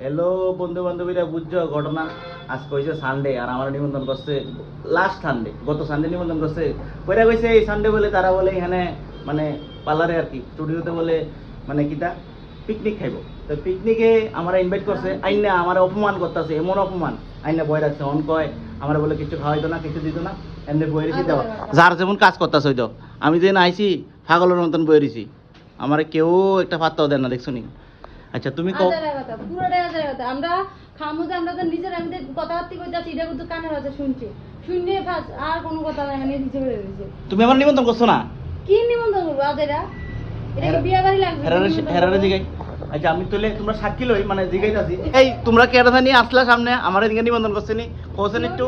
Hello বন্ধু বান্ধবীরা বুঝছ? ঘটনা আজকে হয়েছে সানডে আর আমার নিমন্ত্রণ করছে লাস্ট সানডে গত সানডে নিমন্ত্রণ করছে। কইরা কইছে এই সানডে বলে তারা বলে এখানে মানে পার্লারে আর কি স্টুডিওতে বলে মানে কিটা? পিকনিক খাইব। তো পিকনিকে আমরা ইনভাইট করছে আইনা আমার অপমান করতেছে এমন অপমান। আইনা বয় রাখছে অন কয় আমার বলে কিছু খাওয়াইতো না কিছু দিত না এমনি বয়ে রেখে দেওয়া? যার যেমন কাজ করতেছে হইতো আমি যেন আইছি পাগলের মতন বয়ে রেছি আমার কেউ একটা পাত্তাও দেন না দেখছ নি? আচ্ছা তুমি কও। পুরোটাই কথা। আমরা খামু যে আমরা তো নিজের আমি কথাবার্তা কইতাছি এটা কিন্তু কানের শুনছি। শুনে ফাস আর কোনো কথা নাই মানে নিচে দিয়েছে তুমি আমার নিমন্ত্রণ করছ না? কি নিমন্ত্রণ করব আজেরা এটা কি বিয়া বাড়ি লাগবে হেরারে হেরারে জিগাই। আচ্ছা আমি তুলে তোমরা সাক্ষী লই মানে জিগাইতাছি। এই তোমরা কেডা নিয়ে আসলা সামনে? আমার এদিকে নিমন্ত্রণ করছে নি কোসেন একটু।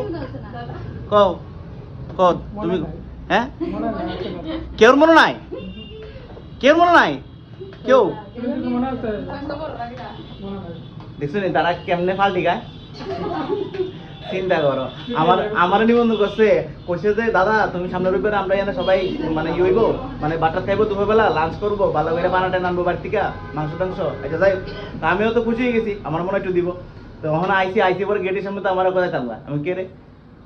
কও কও তুমি হ্যাঁ? কেউ মনে নাই। কেউ মনে নাই? কেউ? দেখছ নি তারা কেমনে ফাল্টি গায়? চিন্তা করো। আমার আমার নিবন্ধন করছে। কইছে যে দাদা তুমি সামনে রবিবার আমরা এখানে সবাই মানে ই হইবো মানে বাটার খাইবো দুপুরবেলা লাঞ্চ করব ভালো করে বানাটা নানবো বাড়ি থেকে মাংস টাংস আচ্ছা যাই তা আমিও তো খুশি হয়ে গেছি আমার মনে হয় একটু দিব। তো ওখানে আইসি আইসি পরে গেটের সামনে তো আমার কথা থাকবা। আমি কে রে?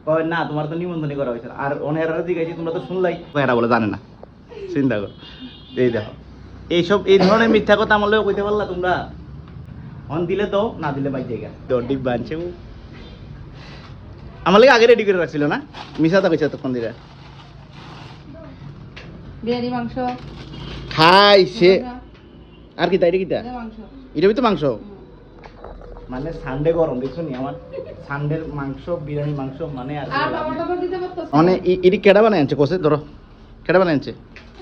কয় না তোমার তো নিবন্ধনই করা হয়েছে। আর অনেক জিজ্ঞাসি তোমরা তো শুনলাই। এরা বলে জানে না। চিন্তা করো। এই দেখো এইসব এই ধরনের মিথ্যা কথা আমার লোক কইতে পারলা তোমরা? অন দিলে দাও না দিলে বাই জায়গা আনছে ও। আমার লাগে আগে রেডি করে রাখছিল না? মিশাতা কইছে তখন দিরা বিরিয়ানি মাংস। খাইছে আর কি তাই কি তা? এটা মাংস। এটা তো মাংস? মানে সানডে গরম দেখছ নি? আমার সানডের মাংস বিরিয়ানি মাংস মানে আর আর বাবা টাবা দিতে পারতো মানে ই- ইডি কেডা বানাই আনছে? কোসে ধরো। কেডা বানাই আনছে?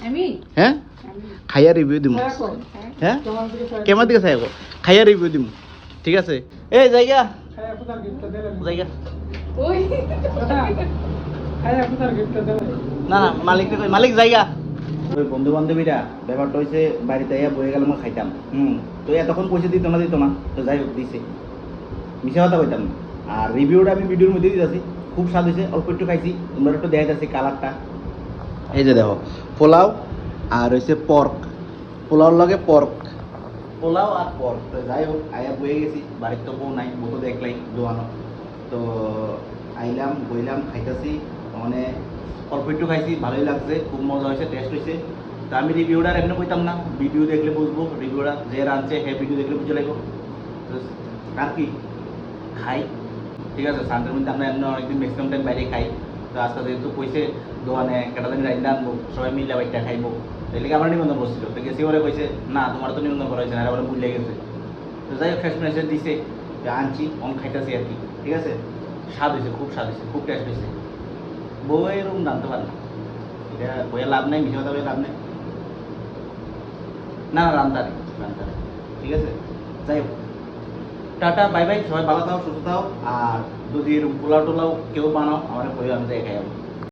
আমি? হ্যাঁ? আমি। খাইয়া রিভিউ দিম। হ্যাঁ কেমন দিকে চাইব খাইয়া রিভিউ দিম। ঠিক আছে? এই জায়গা। জায়গা। না না মালিক মালিক জায়গা। ওই বন্ধু বান্ধবীরা ব্যাপারটা হয়েছে বাড়িতে আইয়া বয়ে গেলে আমরা খাইতাম। হুম। তো এতক্ষণ পয়সা দিত না দিত না। তো যাই হোক দিছে। মিশা কথা কইতাম। আর রিভিউটা আমি ভিডিওর মধ্যে দিতেছি। খুব স্বাদ হয়েছে অল্প একটু খাইছি। তোমরা একটু দেখাইতেছি কালারটা এই যে দেখো পোলাও আর হয়েছে পর্ক পোলাওর লগে পর্ক পোলাও আর পর্ক তো যাই হোক, আয়া বয়ে গেছি, বাড়ির তো বউ নাই, বউ দেখলাই দোয়ানো। তো আইলাম, বইলাম, খাইতেছি মানে অল্প একটু খাইছি, ভালোই লাগছে, খুব মজা হয়েছে টেস্ট হয়েছে। তো আমি রিভিউটা এমনি কইতাম না ভিডিও দেখলে বুঝব রিভিউটা যে রাঁধছে হ্যাঁ ভিডিও দেখলে বুঝে লাগবো। আর কি, খাই। ঠিক আছে সানডের মধ্যে আমরা এমনি অনেকদিন ম্যাক্সিমাম টাইম বাইরে খাই। তো আজকে যেহেতু কইছে দোকানে কেটা দিন রাইন্দা আনব, সবাই মিলে বাইকটা খাইবো। তাই আমার নিমন্ত্রণ করছিল। তো গেছি ওরা কইছে, না, তোমার তো নিমন্ত্রণ করা হয়েছে না। ওরা ভুলে গেছে। তো যাই হোক শেষ মেসেজ দিছে। যে আনছি, অন খাইতেছি আর কি, ঠিক আছে? স্বাদ হয়েছে খুব স্বাদ হয়েছে খুব টেস্ট হয়েছে বউ এরকম জানতে পারে না এটা বইয়ে লাভ নেই, মিশে কথা বলে লাভ নেই। না না রান্তারে রান্তারে ঠিক আছে? যাই হোক। টাটা, বাই বাই, সবাই ভালো থাও, সুস্থ থাও। আর যদি এরকম পোলাও টোলাও কেউ বানাও, আমার কই আমি যাই খাই